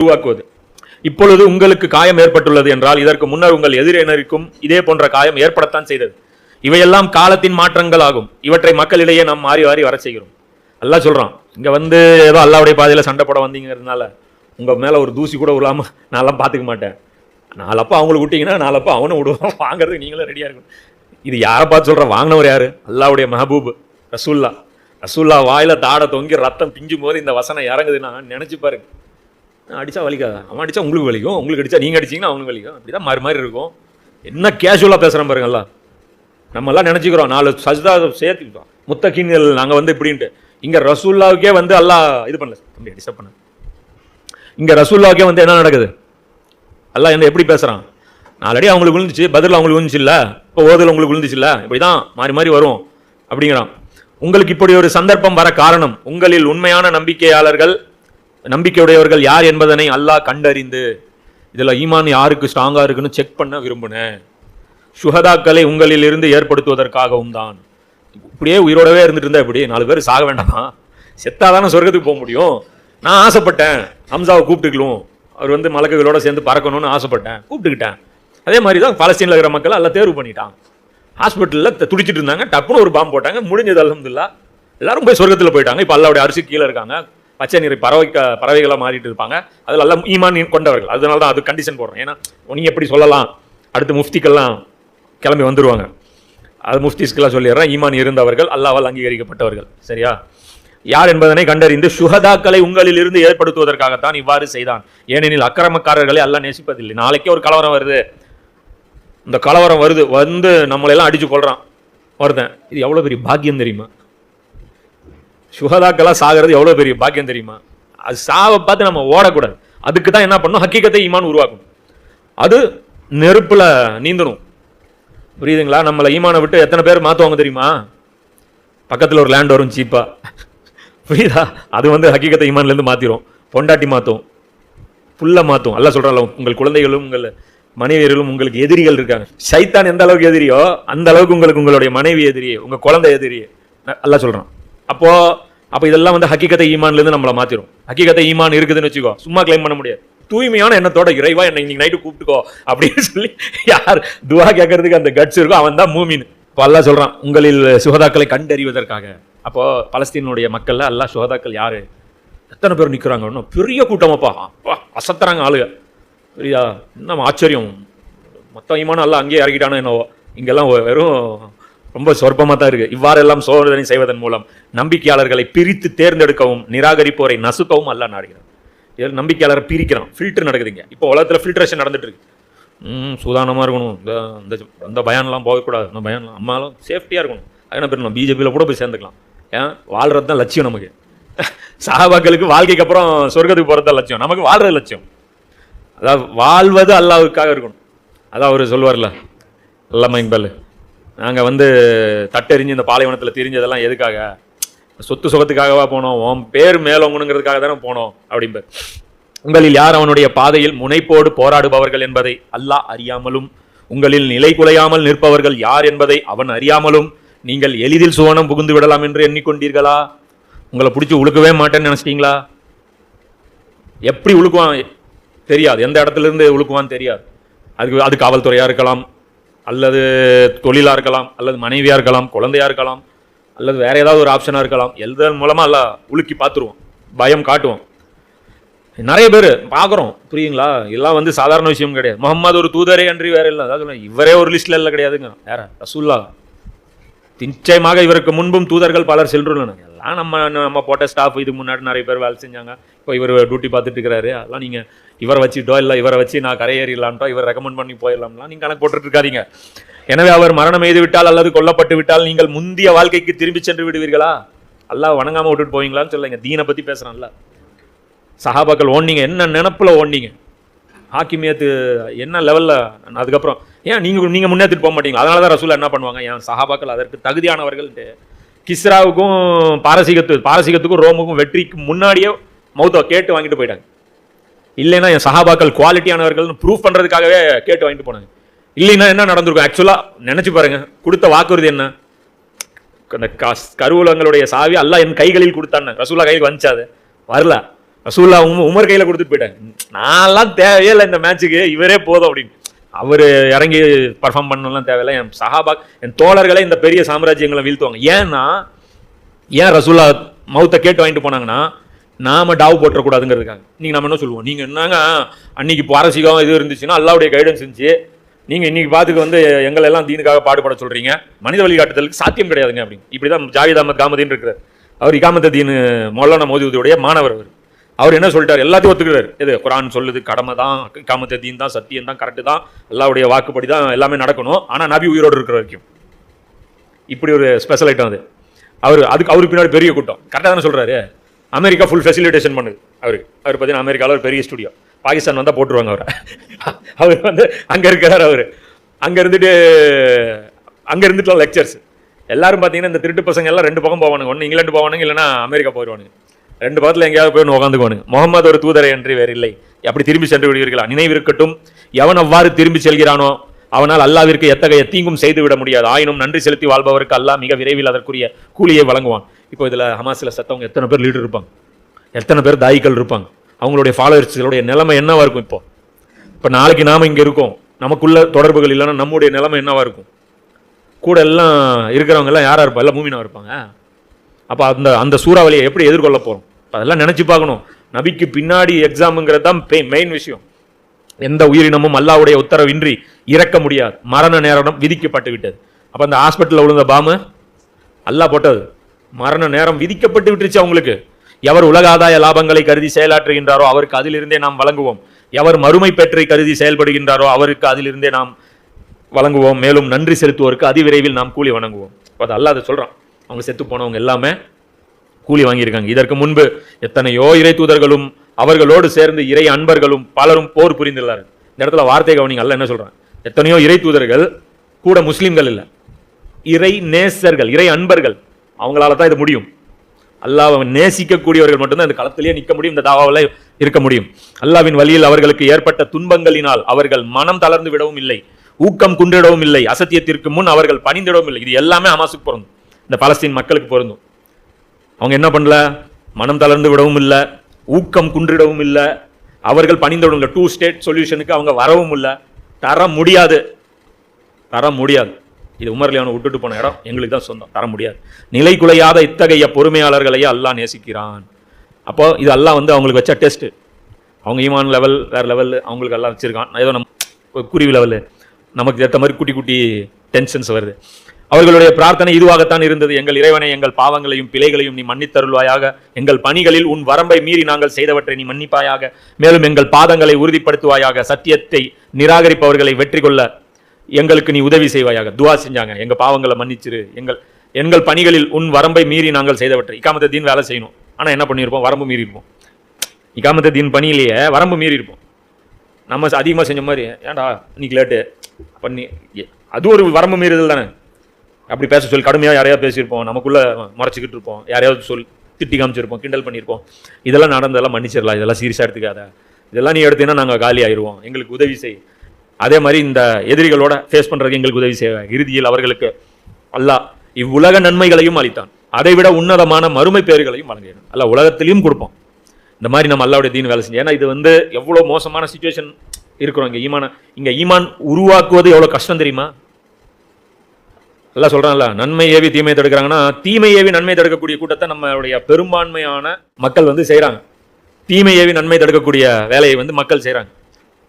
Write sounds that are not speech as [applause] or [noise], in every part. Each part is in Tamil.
உருவாக்குவது. இப்பொழுது உங்களுக்கு காயம் ஏற்பட்டுள்ளது என்றால் இதற்கு முன்னர் உங்கள் எதிரினருக்கும் இதே போன்ற காயம் ஏற்படத்தான் செய்தது. இவையெல்லாம் காலத்தின் மாற்றங்கள் ஆகும் இவற்றை மக்களிடையே நாம் மாறி மாறி வர செய்கிறோம். அல்லா சொல்கிறான் இங்கே வந்து ஏதோ அல்லாவுடைய பாதையில் சண்டை போட வந்தீங்கிறதுனால உங்கள் மேலே ஒரு தூசி கூட விழாம நான்லாம் பார்த்துக்க மாட்டேன். நாலப்பா அவங்களுக்கு விட்டிங்கன்னா நாலப்போ அவனும் விடுவான். வாங்குறதுக்கு நீங்களும் ரெடியாக இருக்கணும். இது யாரை பார்த்து சொல்கிற வாங்கினவர் யாரு? அல்லாவுடைய மஹபூப் ரசூல்லா. ரசூல்லா வாயில் தாடை தொங்கி ரத்தம் பிஞ்சும் போது இந்த வசனம் இறங்குதுன்னா நினச்சி பாருங்க. அடித்தா வலிக்காது? அவன் அடித்தா உங்களுக்கு வலிக்கும். உங்களுக்கு அடிச்சா நீங்கள் அடிச்சிங்கன்னா அவனுக்கு வலிக்கும். அப்படி தான் மாறி மாறி இருக்கும். என்ன கேஷுவலாக பேசுகிறேன் பாருங்களா எல்லாம் நம்ம எல்லாம் நினைச்சுக்கிறோம். நாலு சஜ்தா சேர்த்துக்கிட்டோம் முத்தகின்கள் நாங்கள் வந்து இப்படின்ட்டு. இங்கே ரசூல்லாவுக்கே வந்து எல்லாம் இது பண்ணல. தம்பி டிஸ்டர்ப் பண்ண. இங்கே ரசூல்லாவுக்கே வந்து என்ன நடக்குது? அல்லா என்ன எப்படி பேசுகிறான் நாலடி அவங்களுக்கு விழுந்துச்சு. பதில் அவங்களுக்கு விழுந்துச்சு இல்லை. இப்போ ஓதல் உங்களுக்கு விழுந்துச்சு இப்படி தான் மாறி மாறி வரும். அப்படிங்கிறான். உங்களுக்கு இப்படி ஒரு சந்தர்ப்பம் வர காரணம் உங்களில் உண்மையான நம்பிக்கையாளர்கள் நம்பிக்கையுடையவர்கள் யார் என்பதனை அல்லாஹ் கண்டறிந்து இதில் ஈமான் யாருக்கு ஸ்ட்ராங்காக இருக்குன்னு செக் பண்ண விரும்பினேன் சுஹதாக்களை உங்களில் இருந்து ஏற்படுத்துவதற்காகவும் தான். இப்படியே உயிரோடவே இருந்துட்டு இருந்தா இப்படி நாலு பேர் சாக வேண்டாமா? செத்தாதானே சொர்க்கத்துக்கு போக முடியும்? நான் ஆசைப்பட்டேன். ஹம்சாவை கூப்பிட்டுக்கலாம் அவர் வந்து மலக்குகளோட சேர்ந்து பறக்கணும்னு ஆசைப்பட்டேன். கூப்பிட்டுக்கிட்டேன். அதே மாதிரி தான் பாலஸ்தீனில் இருக்கிற மக்கள் எல்லாம் தேர்வு பண்ணிட்டான். ஹாஸ்பிட்டலில் துடிச்சிட்டு இருந்தாங்க. டப்புன்னு ஒரு பாம்பு போட்டாங்க. முடிஞ்சது அலமதுல்லா எல்லாரும் போய் சொர்க்கத்தில் போயிட்டாங்க. இப்போ அல்லாவுடைய அரிசி கீழே இருக்காங்க. பச்சை நிறை பறவை பறவைகளாக மாறிட்டு இருப்பாங்க. அதில் எல்லாம் ஈமான் கொண்டவர்கள். அதனால தான் அது கண்டிஷன் போடுறோம். ஏன்னா நீ எப்படி சொல்லலாம்? அடுத்து முஃப்திக்கெல்லாம் கிளம்பி வந்துருவாங்க. அது முஃப்திஸ்க்கெல்லாம் சொல்லிடுறேன். ஈமான் இருந்தவர்கள் அல்லாவால் அங்கீகரிக்கப்பட்டவர்கள். சரியா? யார் என்பதனை கண்டறிந்து சுஹதாக்களை உங்களில் இருந்து ஏற்படுத்துவதற்காகத்தான் இவ்வாறு செய்தான். ஏனெனில் அக்கிரமக்காரர்களை அல்ல நேசிப்பதில்லை. நாளைக்கே ஒரு கலவரம் வருது. இந்த கலவரம் வருது. வந்து நம்மளை எல்லாம் அடிச்சு கொள்றான் வருதேன். இது எவ்வளோ பெரிய பாக்கியம் தெரியுமா? சுகதாக்கெல்லாம் சாகிறது எவ்வளோ பெரிய பாக்கியம் தெரியுமா? அது சாவை பார்த்து நம்ம ஓடக்கூடாது. அதுக்கு தான் என்ன பண்ணணும்? ஹக்கீக்கத்தை ஈமான் உருவாக்கணும். அது நெருப்பில் நீந்தணும் புரியுதுங்களா? நம்மளை ஈமானை விட்டு எத்தனை பேர் மாற்றுவாங்க தெரியுமா? பக்கத்தில் ஒரு லேண்ட் வரும் சீப்பாக புரியுதா? அது வந்து ஹக்கீக்கத்தை ஈமான்லேருந்து மாற்றிடும் பொண்டாட்டி மாற்றும் புல்ல மாற்றும் அல்ல சொல்கிறாங்களோ உங்கள் குழந்தைகளும் உங்கள் மனைவியர்களும் உங்களுக்கு எதிரிகள் இருக்காங்க. சைத்தான் எந்த அளவுக்கு எதிரியோ அந்த அளவுக்கு உங்களுக்கு உங்களுடைய மனைவி எதிரி உங்கள் குழந்தை எதிரி அல்ல சொல்கிறான் அப்போது அப்போ இதெல்லாம் வந்து ஹக்கீகத்தை ஈமான்லேருந்து நம்மளை மாத்திரும். ஹக்கீகத்தை ஈமான் இருக்குதுன்னு வச்சுக்கோ சும்மா கிளைம் பண்ண முடியாது. தூய்மையான எண்ணத்தோட இறைவா என்னை இன்னைக்கு நைட்டு கூப்பிட்டுக்கோ அப்படின்னு சொல்லி யார் துவா கேட்கறதுக்கு அந்த கட்ஸ் இருக்கோ அவன் தான் மூமின். இப்போ அல்லா சொல்றான் உங்களில் சுகதாக்களை கண்டறிவதற்காக. அப்போ பலஸ்தீனுடைய மக்கள்ல அல்லா சுகதாக்கள் யாரு? எத்தனை பேர் நிற்கிறாங்க இன்னும் பெரிய கூட்டமாப்பா அப்பா. அசத்துறாங்க ஆளுங்க. சரியா என்ன ஆச்சரியம். மொத்தம் ஈமானம் எல்லாம் அங்கேயே இறக்கிட்டானோ என்னவோ. இங்கெல்லாம் வெறும் ரொம்ப சொற்பமாக தான் இருக்குது இவ்வாறெல்லாம் சோதனை செய்வதன் மூலம் நம்பிக்கையாளர்களை பிரித்து தேர்ந்தெடுக்கவும் நிராகரிப்போரை நசுக்கவும் அல்ல நாடுகிறான் இதில் நம்பிக்கையாளரை பிரிக்கிறான். ஃபில்டர் நடக்குதுங்க. இப்போ உலகத்தில் ஃபில்ட்ரேஷன் நடந்துட்டு இருக்கு ம் சூதானமாக இருக்கணும். இந்த இந்த அந்த பயன்லாம் போகக்கூடாது. அந்த பயன்லாம் அம்மாலாம் சேஃப்டியாக இருக்கணும். அதனால் என்ன பிஜேபியில் கூட போய் சேர்ந்துக்கலாம். ஏன்? வாழ்கிறது தான் லட்சியம் நமக்கு. சஹாபாக்களுக்கு வாழ்க்கைக்கு அப்புறம் சொர்க்கத்துக்கு போகிறது தான் லட்சியம். நமக்கு வாழ்கிறது லட்சியம். அதாவது வாழ்வது அல்லாவுக்காக இருக்கணும். அதான் அவர் சொல்லுவார்ல அல்லாம இக்பால் நாங்கள் வந்து தட்டெறிஞ்சு இந்த பாலைவனத்தில் திரிஞ்சதெல்லாம் எதுக்காக? சொத்து சுகத்துக்காகவா போனோம் உன் பேர் மேலோங்கணுங்கிறதுக்காக தானே போனோம் அப்படிம்பார். உங்களில் யார் அவனுடைய பாதையில் முனைப்போடு போராடுபவர்கள் என்பதை அல்லாஹ் அறியாமலும் உங்களில் நிலை குலையாமல் நிற்பவர்கள் யார் என்பதை அவன் அறியாமலும் நீங்கள் எளிதில் சுவனம் புகுந்து விடலாம் என்று எண்ணிக்கொண்டீர்களா? உங்களை பிடிச்சி உழுக்கவே மாட்டேன்னு நினச்சிட்டீங்களா? எப்படி உழுக்குவான்? தெரியாது. எந்த இடத்துல இருந்து உழுக்குவான்னு தெரியாது. அதுக்கு அது காவல்துறையாக இருக்கலாம் அல்லது தொழிலாக இருக்கலாம் அல்லது மனைவியாக இருக்கலாம் குழந்தையா இருக்கலாம் அல்லது வேறு ஏதாவது ஒரு ஆப்ஷனாக இருக்கலாம் எதன் மூலமாக எல்லாம் உலுக்கி பார்த்துருவோம் பயம் காட்டுவோம். நிறைய பேர் பார்க்குறோம் புரியுங்களா? இதெல்லாம் வந்து சாதாரண விஷயம் கிடையாது. முகமது ஒரு தூதரே அன்றி வேற இல்லை. அதாவது இவரே ஒரு லிஸ்ட்டில் இல்லை கிடையாதுங்க. வேற ரசூல்லா நிச்சயமாக இவருக்கு முன்பும் தூதர்கள் பலர் சென்றுள்ளனர். அதெல்லாம் நம்ம நம்ம போட்ட ஸ்டாஃப் இதுக்கு முன்னாடி நிறைய பேர் வேலை செஞ்சாங்க. இப்போ இவர் டியூட்டி பார்த்துட்டு இருக்கிறாரு. அதெல்லாம் நீங்கள் இவரை வச்சுட்டோ இல்லை இவரை வச்சு நான் கரையேறிடலாம்ட்டோ இவர் ரெக்கமெண்ட் பண்ணி போயிடலாம்லாம் நீங்கள் கணக்கு போட்டுட்டு இருக்காதீங்க. எனவே அவர் மரணம் எய்து விட்டால் அல்லது கொல்லப்பட்டு விட்டால் நீங்கள் முந்திய வாழ்க்கைக்கு திரும்பி சென்று விடுவீர்களா? எல்லாம் வணங்காமல் விட்டுட்டு போவீங்களான்னு சொல்லுங்க தீனை பற்றி பேசுகிறான்ல சஹாபாக்கள் ஓடுனீங்க என்ன நினப்பில் ஓடுனீங்க ஹாக்கிமியத்து என்ன லெவலில் அதுக்கப்புறம் ஏன் நீங்கள் நீங்கள் முன்னேற்றிட்டு போக மாட்டீங்களா? அதனால தான் ரசூலா என்ன பண்ணுவாங்க? ஏன் சஹாபாக்கள் அதற்கு தகுதியானவர்கள்ட்டு கிஸ்ராவுக்கும் பாரசீகத்து பாரசீகத்துக்கும் ரோமுக்கும் வெற்றிக்கு முன்னாடியே மௌத்தா கேட்டு வாங்கிட்டு போயிட்டாங்க. இல்லைன்னா என் சஹாபாக்கள் குவாலிட்டியானவர்கள்னு ப்ரூஃப் பண்ணுறதுக்காகவே கேட்டு வாங்கிட்டு போனாங்க. இல்லைன்னா என்ன நடந்திருக்கும்? ஆக்சுவலாக நினச்சி பாருங்கள் கொடுத்த வாக்குறுதி என்ன? அந்த கஸ் கருவூலங்களுடைய சாவி எல்லாம் என் கைகளில் கொடுத்தான்னு. ரசூல்லா கையில் வந்துச்சாது வரல. ரசூல்லா உம் உமர் கையில் கொடுத்துட்டு போயிட்டேன் நான்லாம் தேவையே இல்லை இந்த மேட்ச்சுக்கு இவரே போதும் அப்படின்னு. அவர் இறங்கி பர்ஃபார்ம் பண்ணலாம் தேவையில்லை. என் சஹாபா என் தோழர்களே இந்த பெரிய சாம்ராஜ்யங்களை வீழ்த்துவாங்க. ஏன்னா ஏன் ரசூல்லா மௌத்தை கேட்டு வாங்கிட்டு போனாங்கன்னா நாம டாவ் போட்டுறக்கூடாதுங்கிறதுக்காங்க நீங்கள் நம்ம என்ன சொல்லுவோம்? நீங்கள் என்னங்க அன்னைக்கு பாரசீகம் இது இருந்துச்சுன்னா அல்லாவுடைய கைடன்ஸ் இருந்துச்சு. நீங்கள் இன்னைக்கு பாத்துக்கு வந்து எங்களை எல்லாம் தீனுக்காக பாடுபட சொல்கிறீங்க மனித வழிகாட்டுதலுக்கு சாத்தியம் கிடையாதுங்க அப்படின்னு. இப்படி தான் ஜாவித் அகமது காமதின்னு இருக்கிறார். அவர் இகாமத்த தீனு மௌலானா மோதியுடைய மாணவர் அவர். அவர் என்ன சொல்லிட்டார்? எல்லாத்தையும் ஒத்துக்கிறார் இது குரான் சொல்லுது கடமை தான் இகாமத்த தீன் தான் சத்தியம் தான் கரெக்டு தான் அல்லாவுடைய வாக்குப்படி தான் எல்லாமே நடக்கணும். ஆனால் நபி உயிரோடு இருக்கிற வரைக்கும். இப்படி ஒரு ஸ்பெஷல் ஐட்டம் அது. அவர் அதுக்கு அவருக்கு பின்னாடி பெரிய கூட்டம். கரெக்டாக தானே சொல்கிறாரு அமெரிக்கா ஃபுல் ஃபெசிலிட்டேஷன் பண்ணுது அவருக்கு அவர் பார்த்தீங்கன்னா அமெரிக்காவில் ஒரு பெரிய ஸ்டுடியோ பாகிஸ்தான் வந்தால் போட்டுருவாங்க அவரை. [laughs] அவர் வந்து அங்கே இருக்கிறார் அவர். அங்கே இருந்துட்டு அங்கே இருந்துட்டு லெக்சர்ஸ் எல்லாரும் பார்த்தீங்கன்னா இந்த திருட்டு பசங்க எல்லாம் ரெண்டு பக்கம் போவானுங்க. ஒன்று இங்கிலாந்து போவானுங்க இல்லைன்னா அமெரிக்கா போயிடுவானுங்க ரெண்டு பக்கத்தில் எங்கேயாவது போய் உட்காந்துக்குவானுங்க முகமது ஒரு தூதரை என்று வேறு இல்லை. அப்படி திரும்பி சென்று விடுவீர்களா? நினைவிருக்கட்டும். எவன் அவ்வாறு திரும்பி செல்கிறானோ அவனால் அல்லாவிற்கு எத்தகைய தீங்கும் செய்து விட முடியாது. ஆயினும் நன்றி செலுத்தி வாழ்பவருக்கு அல்லாஹ் மிக விரைவில் அதற்குரிய கூலியை வழங்குவான். இப்போ இதில் ஹமாஸில் சத்தவங்க எத்தனை பேர் லீடர் இருப்பாங்க? எத்தனை பேர் தாய்கள் இருப்பாங்க? அவங்களுடைய ஃபாலோவர்ஸ்களுடைய நிலைமை என்னவாக இருக்கும் இப்போ? இப்போ நாளைக்கு நாம் இங்கே இருக்கோம். நமக்குள்ள தொடர்புகள் இல்லைன்னா நம்முடைய நிலைமை என்னவாக இருக்கும்? கூட எல்லாம் இருக்கிறவங்க எல்லாம் யாராக இருப்பா? எல்லாம் மூமினா இருப்பாங்க. அப்போ அந்த அந்த சூறாவளியை எப்படி எதிர்கொள்ள போகிறோம் அதெல்லாம் நினச்சி பார்க்கணும். நபிக்கு பின்னாடி எக்ஸாமுங்கிறது தான் மெயின் விஷயம். எந்த உயிரினமும் அல்லாவுடைய உத்தரவின்றி இறக்க முடியாது. மரண நேரம் விதிக்கப்பட்டு விட்டது. அப்போ அந்த ஹாஸ்பிட்டலில் விழுந்த பாமு அல்லாஹ் போட்டது. மரண நேரம் விதிக்கப்பட்டு விட்டுருச்சு அவங்களுக்கு. எவர் உலக ஆதாய லாபங்களை கருதி செயலாற்றுகின்றாரோ அவருக்கு அதிலிருந்தே நாம் வழங்குவோம். எவர் மறுமை பெற்றை கருதி செயல்படுகின்றாரோ அவருக்கு அதிலிருந்தே நாம் வழங்குவோம். மேலும் நன்றி செலுத்துவோருக்கு அதிவிரைவில் நாம் கூலி வணங்குவோம். அது அல்லாஹ் அதை அவங்க செத்து போனவங்க எல்லாமே கூலி வாங்கியிருக்காங்க. இதற்கு முன்பு எத்தனையோ இறை தூதர்களும் அவர்களோடு சேர்ந்து இறை அன்பர்களும் பலரும் போர் புரிந்துள்ளார்கள். இந்த இடத்துல வார்த்தை கவனிங்க அல்ல என்ன சொல்றான் எத்தனையோ இறை தூதர்கள் கூட முஸ்லீம்கள் இல்லை. இறை நேசர்கள் இறை அன்பர்கள் அவங்களால தான் இது முடியும். அல்லாஹ் நேசிக்கக்கூடியவர்கள் மட்டும்தான் இந்த களத்திலேயே நிற்க முடியும் இந்த தாவாவில் இருக்க முடியும். அல்லாவின் வழியில் அவர்களுக்கு ஏற்பட்ட துன்பங்களினால் அவர்கள் மனம் தளர்ந்து விடவும் இல்லை. ஊக்கம் குன்றிடவும் இல்லை. அசத்தியத்திற்கு முன் அவர்கள் பணிந்திடவும் இல்லை. இது எல்லாமே அமாசுக்கு பிறந்தது இந்த பலஸ்தீன் மக்களுக்கு பொருந்தும். அவங்க என்ன பண்ணல? மனம் தளர்ந்து விடவும் இல்லை ஊக்கம் குன்றிடவும் இல்லை. அவர்கள் பணிந்தவிடும் இல்லை டூ ஸ்டேட் சொல்யூஷனுக்கு அவங்க வரவும் இல்லை. தர முடியாது. தர முடியாது. இது உமர்லியான விட்டுட்டு போன இடம். எங்களுக்கு தான் சொந்தம். தர முடியாது. நிலை குலையாத இத்தகைய பொறுமையாளர்களையே அல்லாஹ் நேசிக்கிறான். அப்போ இது எல்லாம் வந்து அவங்களுக்கு வச்ச டெஸ்ட் அவங்க ஈமான் லெவல் வேறு லெவல் அவங்களுக்கு எல்லாம் வச்சுருக்கான். ஏதோ நம்ம குருவி லெவலு நமக்கு ஏற்ற மாதிரி குட்டி குட்டி டென்ஷன்ஸ் வருது. அவர்களுடைய பிரார்த்தனை இதுவாகத்தான் இருந்தது. எங்கள் இறைவனை எங்கள் பாவங்களையும் பிழைகளையும் நீ மன்னித்தருள்வாயாக. எங்கள் பணிகளில் உன் வரம்பை மீறி நாங்கள் செய்தவற்றை நீ மன்னிப்பாயாக. மேலும் எங்கள் பாதங்களை உறுதிப்படுத்துவாயாக. சத்தியத்தை நிராகரிப்பவர்களை வெற்றி கொள்ள எங்களுக்கு நீ உதவி செய்வாயாக. துவா செஞ்சாங்க. எங்கள் பாவங்களை மன்னிச்சிரு. எங்கள் எங்கள் பணிகளில் உன் வரம்பை மீறி நாங்கள் செய்தவற்றை. இக்காமத்த தீன் வேலை செய்யணும். ஆனால் என்ன பண்ணியிருப்போம் வரம்பு மீறி இருப்போம் தீன் பணியிலேயே வரம்பு மீறி இருப்போம் நம்ம அதிகமாக செஞ்ச மாதிரி ஏன்டா இன்னைக்கு லேட்டு பண்ணி அது ஒரு வரம்பு மீறுதல் தானே. அப்படி பேச சொல்லி கடுமையாக யாரையாவது பேசியிருப்போம் நமக்குள்ளே மறைச்சிக்கிட்டு இருப்போம் யாரையாவது சொல் திட்டி காமிச்சிருப்போம் கிண்டல் பண்ணியிருப்போம். இதெல்லாம் நடந்ததெல்லாம் மன்னிச்சிடலாம் இதெல்லாம் சீரியஸாக எடுத்துக்காத. இதெல்லாம் நீ எடுத்தீங்கன்னா நாங்கள் காலி ஆயிடுவோம் எங்களுக்கு உதவி செய். அதே மாதிரி இந்த எதிரிகளோட ஃபேஸ் பண்ணுறதுக்கு எங்களுக்கு உதவி செய்வாங்க இறுதியில் அவர்களுக்கு அல்லாஹ் இவ்வுலக நன்மைகளையும் அளித்தான். அதை விட உன்னதமான மறுமை பேர்களையும் வழங்கிடும் அல்ல உலகத்திலையும் கொடுப்போம் இந்த மாதிரி நம்ம அல்லாவுடைய தீன் வேலை செஞ்சோம் ஏன்னா இது வந்து எவ்வளோ மோசமான சுச்சுவேஷன் இருக்கிறோம். இங்கே ஈமான இங்கே ஈமான் உருவாக்குவது எவ்வளோ கஷ்டம் தெரியுமா? எல்லாம் சொல்றான்ல நன்மை ஏவி தீமையை தடுக்கிறாங்கன்னா தீமை ஏவி நன்மை தடுக்கக்கூடிய கூட்டத்தை நம்மளுடைய பெரும்பான்மையான மக்கள் வந்து செய்கிறாங்க தீமை ஏவி நன்மை தடுக்கக்கூடிய வேலையை வந்து மக்கள் செய்கிறாங்க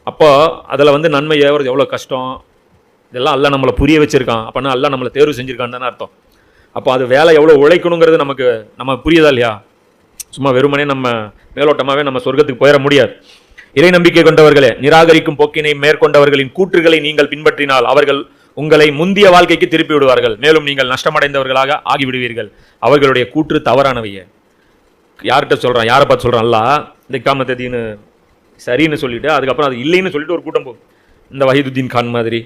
அப்போ அதில் வந்து நன்மை ஏவுறது எவ்வளோ கஷ்டம்? இதெல்லாம் அல்ல நம்மளை புரிய வச்சுருக்கான். அப்போனா அல்ல நம்மளை தேர்வு செஞ்சுருக்கான்னு தானே அர்த்தம். அப்போ அது வேலை எவ்வளோ உழைக்கணுங்கிறது நமக்கு நம்ம புரியுதா இல்லையா? சும்மா வெறுமனே நம்ம மேலோட்டமாகவே நம்ம சொர்க்கத்துக்கு போயிட முடியாது. இறை நம்பிக்கை கொண்டவர்களே நிராகரிக்கும் போக்கினை மேற்கொண்டவர்களின் கூற்றுகளை நீங்கள் பின்பற்றினால் அவர்கள் உங்களை முந்திய வாழ்க்கைக்கு திருப்பி விடுவார்கள். மேலும் நீங்கள் நஷ்டமடைந்தவர்களாக ஆகிவிடுவீர்கள். அவர்களுடைய கூற்று தவறானவைய. யார்கிட்ட சொல்கிறான் யாரை பார்த்து சொல்கிறான் அல்லா இந்த காமத்ததின்னு சரின்னு சொல்லிட்டு அதுக்கப்புறம் அது இல்லைன்னு சொல்லிட்டு ஒரு கூட்டம் போகும். இந்த வஹீதுத்தீன் கான் மாதிரி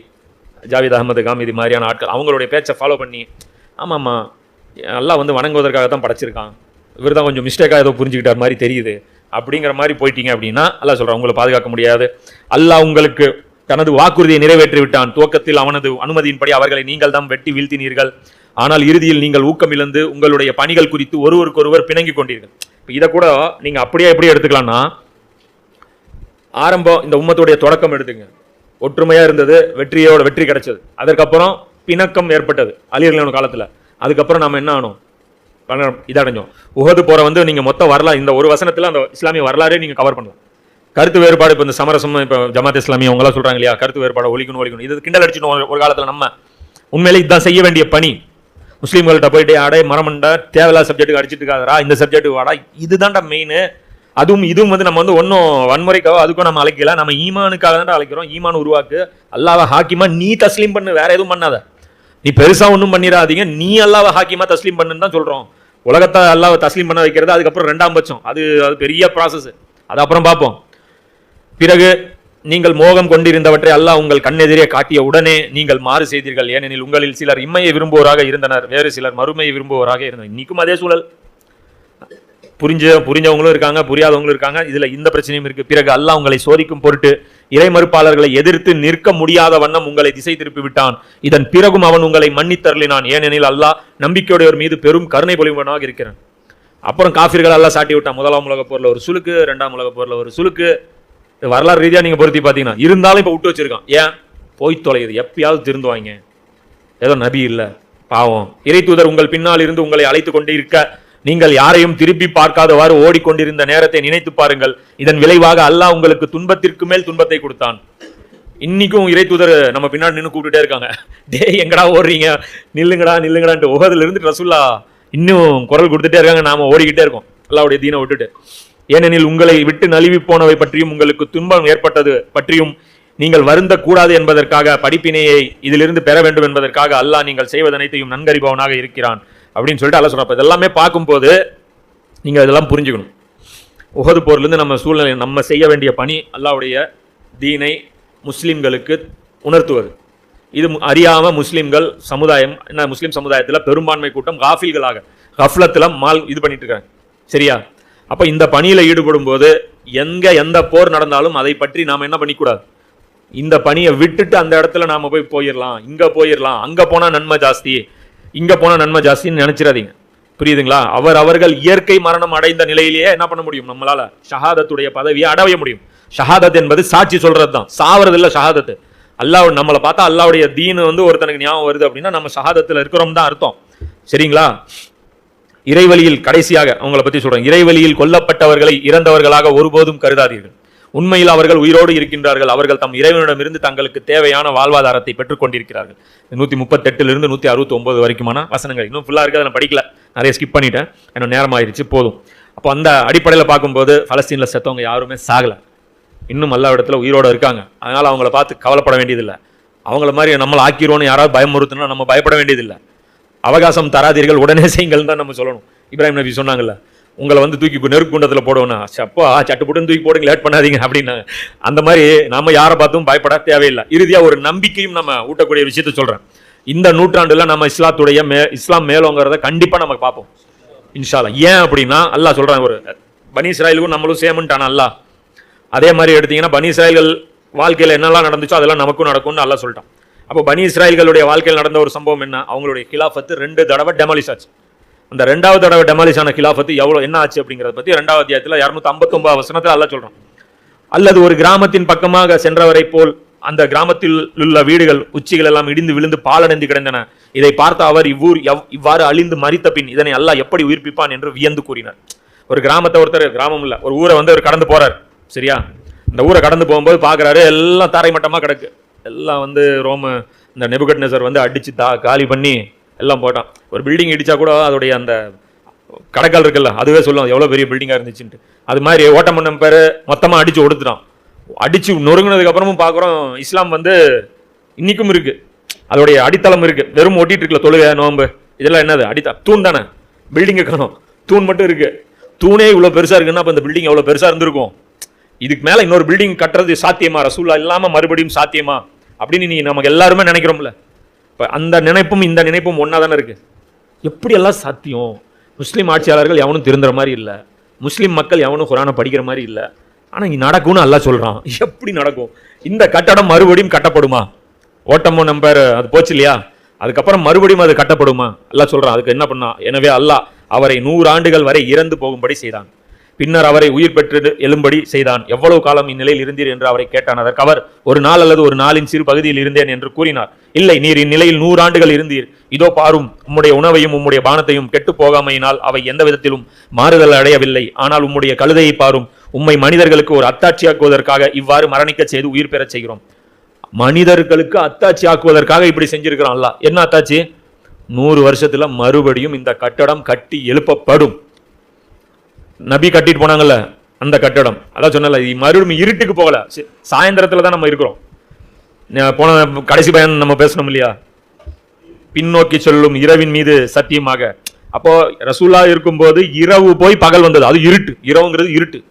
ஜாவித் அகமது இது மாதிரியான ஆட்கள் அவங்களுடைய பேச்சை ஃபாலோ பண்ணி ஆமாம்மா நல்லா வந்து வணங்குவதற்காக தான் படைச்சிருக்கான். இவர் தான் கொஞ்சம் மிஸ்டேக்காக ஏதோ புரிஞ்சுக்கிட்டார் மாதிரி தெரியுது. அப்படிங்கிற மாதிரி போயிட்டீங்க அப்படின்னா அல்லா சொல்கிறேன் உங்களை பாதுகாக்க முடியாது. அல்லா உங்களுக்கு தனது வாக்குறுதியை நிறைவேற்றி விட்டான். துவக்கத்தில் அவனது அனுமதியின்படி அவர்களை நீங்கள் தான் வெட்டி வீழ்த்தினீர்கள். ஆனால் இறுதியில் நீங்கள் ஊக்கம் இழந்து உங்களுடைய பணிகள் குறித்து ஒருவருக்கொருவர் பிணங்கிக் கொண்டீர்கள். இப்போ இதை கூட நீங்கள் அப்படியே எப்படி எடுத்துக்கலாம்னா ஆரம்பம் இந்த உம்மத்துடைய தொடக்கம் எடுத்துங்க. ஒற்றுமையாக இருந்தது வெற்றியோட வெற்றி கிடைச்சது. அதற்கப்புறம் பிணக்கம் ஏற்பட்டது அழியர்களோட காலத்தில். அதுக்கப்புறம் நாம் என்ன ஆனோம்? இதடைஞ்சோம். உகது போகிற வந்து நீங்கள் மொத்த வரலாறு இந்த ஒரு வசனத்தில் அந்த இஸ்லாமிய வரலாறே நீங்கள் கவர் பண்ணலாம். கருத்து வேறுபாடு இப்போ இந்த சமரசம் இப்போ ஜமாத் இஸ்லாமி அவங்களாம் சொல்கிறாங்க இல்லையா? கருத்து வேறுபாடு ஒழிக்கணும் ஒழிக்கணும். இது கிண்டல் அடிச்சுட்டு ஒரு- காலத்தில் நம்ம உண்மையிலே இதுதான் செய்ய வேண்டிய பணி. முஸ்லீம்கள்ட்ட போயிட்டு அடே மரமண்டா தேவையில்லாத சப்ஜெக்ட்டுக்கு அடிச்சிட்டு இருக்காதரா இந்த சப்ஜெக்ட் வாடா. இதுதான்டா மெயின் அதுவும் இதுவும் வந்து நம்ம வந்து ஒன்றும் வன்முறைக்காக அதுக்கும் நம்ம அழைக்கல. நம்ம ஈமானுக்காக தான் அழைக்கிறோம். ஈமான் உருவாக்கு. அல்லாவை ஹாக்கிமா நீ தஸ்லீம் பண்ணு. வேற எதுவும் பண்ணாத. நீ பெருசாக ஒன்றும் பண்ணிடாதீங்க. நீ அல்லாவை ஹாக்கிமா தஸ்லீம் பண்ணுன்னு தான் சொல்கிறோம் உலகத்தை அல்லாவை தஸ்லீம் பண்ண வைக்கிறது அதுக்கப்புறம் ரெண்டாம் பட்சம். அது அது பெரிய ப்ராசஸ் அது அப்புறம் பார்ப்போம். பிறகு நீங்கள் மோகம் கொண்டிருந்தவற்றை அல்லாஹ் உங்கள் கண்ணெதிரே காட்டிய உடனே நீங்கள் மாறு செய்தீர்கள். ஏனெனில் உங்களில் சிலர் இம்மையை விரும்புவோராக இருந்தனர். வேறு சிலர் மறுமையை விரும்புவோராக இருந்தனர். இன்னைக்கும் அதே சூழல். புரிஞ்ச புரிஞ்சவங்களும் இருக்காங்க புரியாதவங்களும் இருக்காங்க. இதில் இந்த பிரச்சனையும் இருக்கு. பிறகு அல்லாஹ் உங்களை சோதிக்கும் பொருட்டு இறை மறுப்பாளர்களை எதிர்த்து நிற்க முடியாத வண்ணம் உங்களை திசை திருப்பி விட்டான். இதன் பிறகும் அவன் உங்களை மன்னித்தருளினான். ஏனெனில் அல்லாஹ் நம்பிக்கையுடையவர் மீது பெரும் கருணை பொலிவனாக இருக்கிறான். அப்புறம் காஃபிர்கள் எல்லாம் சாட்டி விட்டான். முதலாம் உலக போரில் ஒரு சுலுக்கு ரெண்டாம் உலக போரில் ஒரு சுலுக்கு வரலாறு ரீதியாக நீங்க பொருத்தி பாத்தீங்கன்னா இருந்தாலும் இப்போ விட்டு வச்சிருக்கான். ஏன்? போய் தொலையுது. எப்பயாவது திருந்துவாங்க ஏதோ நபி இல்ல பாவம். இறை தூதர் உங்கள் பின்னால் இருந்து உங்களை அழைத்து கொண்டு இருக்க நீங்கள் யாரையும் திருப்பி பார்க்காதவாறு ஓடிக்கொண்டிருந்த நேரத்தை நினைத்து பாருங்கள். இதன் விளைவாக அல்லாஹ் உங்களுக்கு துன்பத்திற்கு மேல் துன்பத்தை கொடுத்தான். இன்னைக்கும் இறை தூதர் நம்ம பின்னாடி நின்று கூப்பிட்டுட்டே இருக்காங்க. டேய் எங்கடா ஓடுறீங்க? நில்லுங்கடா நில்லுங்கடான்ட்டு ஓகதுல இருந்து ரசுல்லா இன்னும் குரல் கொடுத்துட்டே இருக்காங்க. நாம ஓடிக்கிட்டே இருக்கோம். அல்லாவுடைய தீனை விட்டுட்டு. ஏனெனில் உங்களை விட்டு நழுவி போனவை பற்றியும் உங்களுக்கு துன்பம் ஏற்பட்டது பற்றியும் நீங்கள் வருந்த கூடாது என்பதற்காக படிப்பினையை இதிலிருந்து பெற வேண்டும் என்பதற்காக அல்லாஹ் நீங்கள் செய்வதனைத்தையும் நன்கறிபவனாக இருக்கிறான் அப்படின்னு சொல்லிட்டு அல்ல சொல்றப்ப இதெல்லாமே பார்க்கும்போது நீங்கள் இதெல்லாம் புரிஞ்சுக்கணும். உகது போர்லேருந்து நம்ம சூழ்நிலை நம்ம செய்ய வேண்டிய பணி அல்லாவுடைய தீனை முஸ்லிம்களுக்கு உணர்த்துவது. இது அறியாமல் முஸ்லீம்கள் சமுதாயம் என்ன முஸ்லீம் சமுதாயத்தில் பெரும்பான்மை கூட்டம் காஃபில்களாக கஃப்லத்தில் மால் இது பண்ணிட்டு இருக்காங்க. சரியா? அப்போ இந்த பணியில் ஈடுபடும் போது எங்கே எந்த போர் நடந்தாலும் அதை பற்றி நாம் என்ன பண்ணிக்கூடாது? இந்த பணியை விட்டுட்டு அந்த இடத்துல நாம் போய் போயிடலாம் இங்கே போயிடலாம் அங்கே போனால் நன்மை ஜாஸ்தி இங்கே போனால் நன்மை ஜாஸ்தின்னு நினச்சிடாதீங்க புரியுதுங்களா? அவர் அவர்கள் இயற்கை மரணம் அடைந்த நிலையிலேயே என்ன பண்ண முடியும்? நம்மளால ஷஹாதத்துடைய பதவியை அடைய முடியும். ஷஹாதத் என்பது சாட்சி சொல்றது தான் சாவறது இல்லை ஷஹாதத்து. அல்லாஹ் நம்மளை பார்த்தா அல்லாவுடைய தீனு வந்து ஒருத்தனுக்கு ஞாபகம் வருது அப்படின்னா நம்ம ஷஹாதத்தில் இருக்கிறோம் தான் அர்த்தம். சரிங்களா? இறைவழியில் கடைசியாக அவங்கள பற்றி சொல்கிறேன் இறைவழியில் கொல்லப்பட்டவர்களை இறந்தவர்களாக ஒருபோதும் கருதாதீர்கள். உண்மையில் அவர்கள் உயிரோடு இருக்கின்றார்கள். அவர்கள் தம் இறைவனிடமிருந்து தங்களுக்கு தேவையான வாழ்வாதாரத்தை பெற்றுக் கொண்டிருக்கிறார்கள். முப்பத்தெட்டுலேருந்து நூற்றி அறுபத்தி ஒம்பது வரைக்குமான வசனங்கள். இன்னும் ஃபுல்லாக இருக்குது அதை நான் படிக்கல. நிறைய ஸ்கிப் பண்ணிட்டேன். எனக்கு நேரம் ஆயிடுச்சு போதும். அப்போ அந்த அடிப்படையில் பார்க்கும்போது ஃபலஸ்தீனில் செத்தவங்க யாருமே சாகலை. இன்னும் எல்லா இடத்துல உயிரோட இருக்காங்க. அதனால் அவங்கள பார்த்து கவலைப்பட வேண்டியதில்லை. அவங்கள மாதிரி நம்மளை ஆக்கிடுவோன்னு யாராவது பயமுறுத்தினா நம்ம பயப்பட வேண்டியதில்லை. அவகாசம் தராதீர்கள் உடனே செய்யுங்கள் தான் நம்ம சொல்லணும். இப்ராஹிம் நபி சொன்னாங்கல்ல உங்களை வந்து தூக்கி நெருக்குண்டத்தில் நெருப்பு குண்டத்தில் போடுவேண்ணா சப்பா சட்டுப்புட்டுன்னு தூக்கி போடுங்க லேட் பண்ணாதீங்க அப்படின்னாங்க அந்த மாதிரி நம்ம யாரை பார்த்தும் பயப்பட தேவையில்லை. இறுதியாக ஒரு நம்பிக்கையும் நம்ம ஊட்டக்கூடிய விஷயத்த சொல்கிறேன் இந்த நூற்றாண்டில் நம்ம இஸ்லாத்துடைய மே இஸ்லாம் மேலோங்கிறத கண்டிப்பாக நம்ம பார்ப்போம். இன்ஷால்லா ஏன் அப்படின்னா அல்லா சொல்கிறேன் ஒரு பனி இஸ்ராயலுக்கும் நம்மளும் சேமன்ட்டான அல்லாஹ். அதே மாதிரி எடுத்தீங்கன்னா பனி இஸ்ராயல்கள் வாழ்க்கையில் என்னெல்லாம் நடந்துச்சோ அதெல்லாம் நமக்கும் நடக்கும்னு அல்லா சொல்லிட்டான். அப்போ பனி இஸ்ராயல்களுடைய வாழ்க்கையில் நடந்த ஒரு சம்பவம் என்ன? அவங்களுடைய கிலாஃபத்து ரெண்டு தடவை டெமாலிஷ் ஆச்சு. அந்த ரெண்டாவது தடவை டெமாலிஷ் ஆன கிலாஃபத்து எவ்வளோ என்ன ஆச்சு அப்படிங்கிறத பற்றி ரெண்டாவது அத்தியாயத்தில் இரநூத்தி ஐம்பத்தொம்பது வசனத்தில் அல்ல சொல்கிறோம் அல்லது ஒரு கிராமத்தின் பக்கமாக சென்றவரை போல் அந்த கிராமத்தில் உள்ள வீடுகள் உச்சிகள் எல்லாம் இடிந்து விழுந்து பாலடைந்து கிடந்தன. இதை பார்த்த அவர் இவ்வூர் எவ்- இவ்வாறு அழிந்து மறித்த பின் இதனை அல்லாஹ் எப்படி உயிர்ப்பிப்பான் என்று வியந்து கூறினார். ஒரு கிராமத்தை ஒருத்தர் கிராமம் இல்லை ஒரு ஊரை வந்து அவர் கடந்து போறார். சரியா? அந்த ஊரை கடந்து போகும்போது பார்க்கறாரு எல்லாம் தரைமட்டமா கிடக்கு. எல்லாம் வந்து ரோம இந்த நெபுகட்நெசர் வந்து அடித்து தா காலி பண்ணி எல்லாம் போட்டான். ஒரு பில்டிங் இடித்தா கூட அதோடைய அந்த கடைக்கால் இருக்குல்ல அதுவே சொல்லும் எவ்வளோ பெரிய பில்டிங்காக இருந்துச்சுன்ட்டு. அது மாதிரி ஓட்டமன்னம் பேர் மொத்தமாக அடித்து ஒடுத்துட்டான். அடித்து நொறுங்கினதுக்கப்புறமும் பார்க்குறோம் இஸ்லாம் வந்து இன்னைக்கும் இருக்குது அதோடைய அடித்தளம் இருக்குது வெறும் ஒட்டிகிட்டு இருக்கல தொழுகை நோம்பு இதெல்லாம் என்னது? அடித்த தூண் தானே. பில்டிங்கை காணும் தூண் மட்டும் இருக்குது தூணே இவ்வளோ பெருசாக இருக்குன்னா அப்போ இந்த பில்டிங் எவ்வளோ பெருசாக இருந்திருக்கும்? இதுக்கு மேலே இன்னொரு பில்டிங் கட்டுறது சாத்தியமா? ரசூலா இல்லாமல் மறுபடியும் சாத்தியமா? அப்படின்னு நீ நமக்கு எல்லாருமே நினைக்கிறோம்ல. இப்போ அந்த நினைப்பும் இந்த நினைப்பும் ஒன்றா தானே இருக்குது எப்படியெல்லாம் சாத்தியம்? முஸ்லீம் ஆட்சியாளர்கள் எவனும் திருந்துற மாதிரி இல்லை. முஸ்லீம் மக்கள் எவனும் குரானை படிக்கிற மாதிரி இல்லை. ஆனால் இங்கே நடக்கும்னு அல்லாஹ் சொல்கிறான் எப்படி நடக்கும்? இந்த கட்டடம் மறுபடியும் கட்டப்படுமா? ஓட்டமோ நம்பர் அது போச்சு இல்லையா? அதுக்கப்புறம் மறுபடியும் அது கட்டப்படுமா? அல்லாஹ் சொல்கிறான் அதுக்கு என்ன பண்ணா எனவே அல்லாஹ் அவரை நூறு ஆண்டுகள் வரை இறந்து போகும்படி செய்தான். பின்னர் அவரை உயிர் பெற்று எழும்படி செய்தான். எவ்வளவு காலம் இந்நிலையில் இருந்தீர்? என்று அவரை கேட்டான். அதற்கு அவர் ஒரு நாள் அல்லது ஒரு நாளின் சிறு பகுதியில் இருந்தேன் என்று கூறினார். இல்லை நீர் இந்நிலையில் நூறு ஆண்டுகள் இருந்தீர். இதோ பாரும் உம்முடைய உணவையும் உம்முடைய பானத்தையும் கெட்டு போகாமையினால் அவை எந்த விதத்திலும் மாறுதல் அடையவில்லை. ஆனால் உம்முடைய கழுதையை பாரும் உம்மை மனிதர்களுக்கு ஒரு அத்தாட்சியாக்குவதற்காக இவ்வாறு மரணிக்க செய்து உயிர் பெறச் செய்கிறோம். மனிதர்களுக்கு அத்தாட்சி ஆக்குவதற்காக இப்படி செஞ்சிருக்கிறான். என்ன அத்தாட்சி நூறு வருஷத்துல மறுபடியும் இந்த கட்டடம் கட்டி எழுப்பப்படும். நபி கட்டிட்டு போனாங்கல்ல அந்த கட்டடம். அதான் சொன்னல மறுபடியும் இருட்டுக்கு போகல. சி- சாயந்தரத்துல தான் நம்ம இருக்கிறோம். போன கடைசி பயன் நம்ம பேசணும் இல்லையா? பின்னோக்கி சொல்லும் இரவின் மீது சத்தியமாக. அப்போ ரசூலா இருக்கும்போது இரவு போய் பகல் வந்தது. அது இருட்டு. இரவுங்கிறது இருட்டு.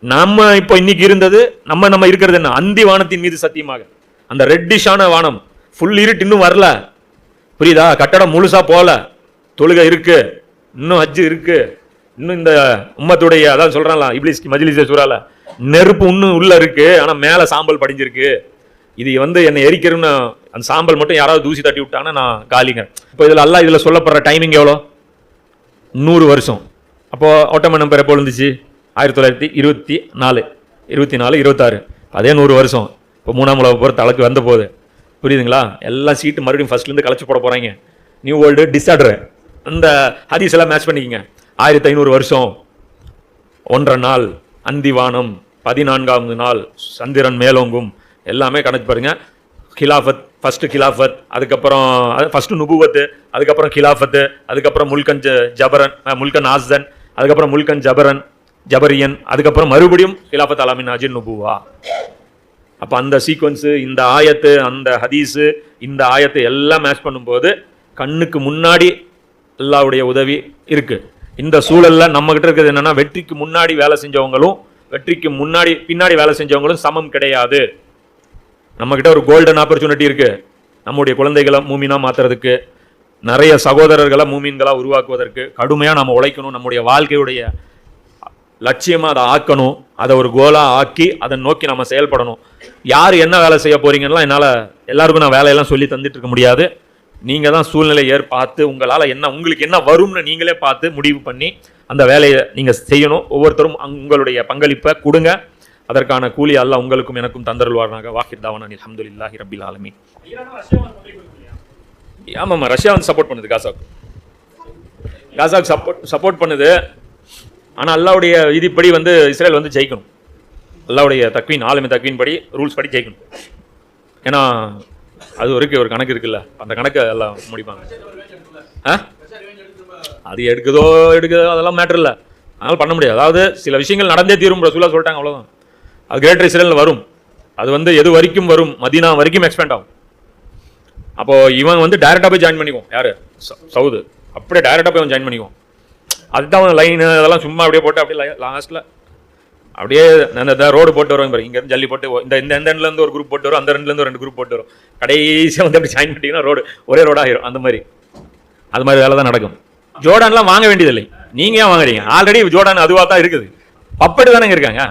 நம்ம இப்போ இன்னைக்கு இருந்தது நம்ம நம்ம இருக்கிறது என்ன? அந்தி வானத்தின் மீது சத்தியமாக. அந்த ரெட்டிஷான வானம். ஃபுல் இருட்டு இன்னும் வரல. புரியுதா? கட்டடம் முழுசா போல தொழுகை இருக்கு. இன்னும் ஹஜ்ஜு இருக்கு. இன்னும் இந்த உம்மத்துடைய அதான் சொல்றான்ல இப்ளிஸ் மஜிலிச சூறால நெருப்பு இன்னும் உள்ளே இருக்குது ஆனால் மேலே சாம்பல் படிஞ்சிருக்கு. இது வந்து என்னை எரிக்கிறன்னு அந்த சாம்பல் மட்டும் யாராவது தூசி தட்டி விட்டாங்கன்னா நான் காலிங்க. இப்போ இதில் எல்லாம் இதில் சொல்லப்படுற டைமிங் எவ்வளோ? நூறு வருஷம். அப்போது ஓட்டமன் நம்பர் எப்போ இருந்துச்சு ஆயிரத்தி தொள்ளாயிரத்தி இருபத்தி நாலு இருபத்தி நாலு இருபத்தாறு. அதே நூறு வருஷம். இப்போ மூணாம் உலக போகிற தலைக்கு வந்த போது. புரியுதுங்களா? எல்லாம் சீட்டு மறுபடியும் ஃபர்ஸ்ட்லேருந்து கலைச்சு போட போகிறாங்க நியூ வேர்ல்டு டிஸ்ஆர்டர் அந்த ஹதீஸ் எல்லாம் மேட்ச் பண்ணிக்கங்க. ஆயிரத்தி ஐநூறு வருஷம். ஒன்றரை நாள் அந்திவானம் பதினான்காவது நாள் சந்திரன் மேலோங்கும். எல்லாமே கணக்கு பாருங்கள் கிலாஃபத் ஃபஸ்ட்டு கிலாஃபத் அதுக்கப்புறம் ஃபஸ்ட்டு நுபுவத்து அதுக்கப்புறம் கிலாஃபத்து அதுக்கப்புறம் முல்கன் ஜ- ஜபரன் முல்கன் ஆஸ்தன் அதுக்கப்புறம் முல்கன் ஜபரன் ஜபரியன் அதுக்கப்புறம் மறுபடியும் கிலாஃபத் அலாமின் அஜின் நுபுவா. அப்போ அந்த சீக்வன்ஸு இந்த ஆயத்து அந்த ஹதீஸு இந்த ஆயத்து எல்லாம் மேட்ச் பண்ணும்போது கண்ணுக்கு முன்னாடி அல்லாவுடைய உதவி இருக்குது இந்த சூழலில் நம்மக்கிட்ட இருக்கிறது என்னென்னா வெற்றிக்கு முன்னாடி வேலை செஞ்சவங்களும் வெற்றிக்கு முன்னாடி பின்னாடி வேலை செஞ்சவங்களும் சமம் கிடையாது. நம்மக்கிட்ட ஒரு கோல்டன் ஆப்பர்ச்சுனிட்டி இருக்குது நம்முடைய குழந்தைகளை மூமினாக மாற்றுறதுக்கு நிறைய சகோதரர்களை மூமீன்களாக உருவாக்குவதற்கு கடுமையாக நம்ம உழைக்கணும். நம்முடைய வாழ்க்கையுடைய லட்சியமாக அதை ஆக்கணும். அதை ஒரு கோலாக ஆக்கி அதை நோக்கி நம்ம செயல்படணும். யார் என்ன வேலை செய்ய போகிறீங்கன்னா என்னால் எல்லாருக்கும் நான் வேலையெல்லாம் சொல்லி தந்துட்டு இருக்க முடியாது. நீங்கள் தான் சூழ்நிலை ஏற் பார்த்து உங்களால் என்ன உங்களுக்கு என்ன வரும்னு நீங்களே பார்த்து முடிவு பண்ணி அந்த வேலையை நீங்கள் செய்யணும். ஒவ்வொருத்தரும் உங்களுடைய பங்களிப்பை கொடுங்க. அதற்கான கூலி அல்ல உங்களுக்கும் எனக்கும் தந்தருள்வார்னாக வாஹிர் தாவான் அல்ஹம்துலில்லாஹி ரபில் ஆலமி ஆமாம்மா ரஷ்யா வந்து சப்போர்ட் பண்ணுது காசாவுக்கு. காசாவுக்கு சப்போர்ட் சப்போர்ட் பண்ணுது. ஆனால் அல்லாவுடைய விதிப்படி வந்து இஸ்ரேல் வந்து ஜெயிக்கணும். அல்லாவுடைய தக்வீன் ஆளுமை தக்வீன் படி ரூல்ஸ் படி ஜெயிக்கணும். ஏன்னா அது வரைக்கும் ஒரு கணக்கு இருக்குல்ல? அந்த கணக்கை எல்லாம் முடிப்பாங்க. ஆ? அது எடுக்குதோ எடுக்குதோ அதெல்லாம் மேட்டர் இல்லை. அதனால் பண்ண முடியாது. அதாவது சில விஷயங்கள் நடந்தே தீரும் ரசூலா சொல்லிட்டாங்க அவ்வளோதான் அது கிரேட்டர் இஸ்ரேலில் வரும். அது வந்து எது வரைக்கும் வரும்? மதீனா வரைக்கும் எக்ஸ்பேண்ட் ஆகும். அப்போது இவன் வந்து டைரக்டா போய் ஜாயின் பண்ணிக்குவோம் யார்? சவுது. அப்படியே டேரெக்டாக போய் அவன் ஜாயின் பண்ணிக்குவோம் அதுதான் லைன் அதெல்லாம் சும்மா அப்படியே போட்டு அப்படியே லாஸ்ட்டில் அப்படியே அந்த ரோடு போட்டு வருவாங்க பாருங்க இங்கேருந்து ஜல்லி போட்டு இந்த இந்த எண்ட்லேருந்து ஒரு குரூப் போட்டு வரும் அந்த ரெண்டுலேருந்து ஒரு ரெண்டு குரூப் போட்டு வரும். கடைசியாக வந்து அப்படி ஜாயின் பண்ணிட்டீங்கன்னா ரோடு ஒரே ரோடா ஆயிரும் அந்த மாதிரி. அது மாதிரி வேலை தான் நடக்கும். ஜோர்டான்லாம் வாங்க வேண்டியதில்லை. நீங்கள் ஏன் வாங்குறீங்க? ஆல்ரெடி ஜோர்டான் அதுவாக தான் இருக்குது. பப்பட்டு தானே இருக்காங்க.